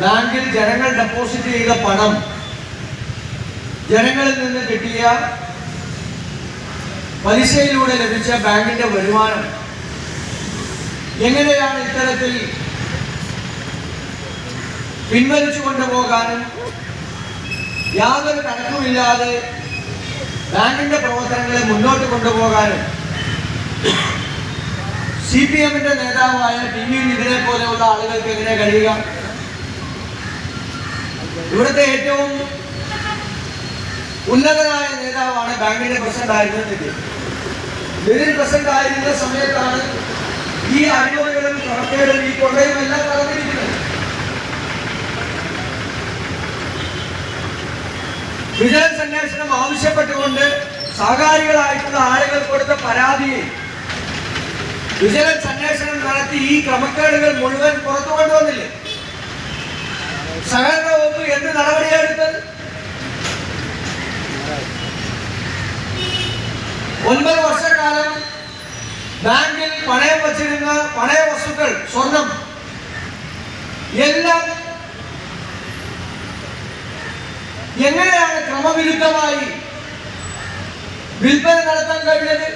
ബാങ്കിൽ ജനങ്ങൾ ഡെപ്പോസിറ്റ് ചെയ്ത പണം ജനങ്ങളിൽ നിന്ന് കിട്ടിയ പലിശയിലൂടെ ലഭിച്ച ബാങ്കിന്റെ വരുമാനം. എങ്ങനെയാണ് ഇത്തരത്തിൽ പിൻവലിച്ചു കൊണ്ടുപോകാനും യാതൊരു കണക്കുമില്ലാതെ ബാങ്കിന്റെ പ്രവർത്തനങ്ങളെ മുന്നോട്ട് കൊണ്ടുപോകാനും സി പി എമ്മിന്റെ നേതാവായ ടി വി ഇതിനെ പോലെയുള്ള ആളുകൾക്ക് എങ്ങനെ കഴിയുക? ഇവിടുത്തെ ഏറ്റവും ഉന്നതനായ നേതാവാണ് ബാങ്കിന്റെ പ്രസിഡന്റ് ആയിരുന്നത് ലെനിൻ പ്രസിഡന്റ് ആയിരുന്ന സമയത്താണ് ഈ അഴിമതികളും ക്രമക്കേടും ഈ കൊള്ളയും എല്ലാം നടന്നിരിക്കുന്നത്. വിജിലൻസ് അന്വേഷണം ആവശ്യപ്പെട്ടുകൊണ്ട് സഹകാരികളായിട്ടുള്ള ആളുകൾ കൊടുത്ത പരാതിയിൽ വിജിലൻസ് അന്വേഷണം നടത്തി ഈ ക്രമക്കേടുകൾ മുഴുവൻ പുറത്തു കൊണ്ടുവന്നില്ലേ സഹകരണ എന്ത് നടപടിയെടുത്തത്? ഒൻപത് വർഷക്കാലം ബാങ്കിൽ പണയം വച്ചിരുന്ന പണയ വസ്തുക്കൾ സ്വർണം എല്ലാം എങ്ങനെയാണ് ക്രമവിരുദ്ധമായി വിൽപ്പന നടത്താൻ കഴിഞ്ഞത്?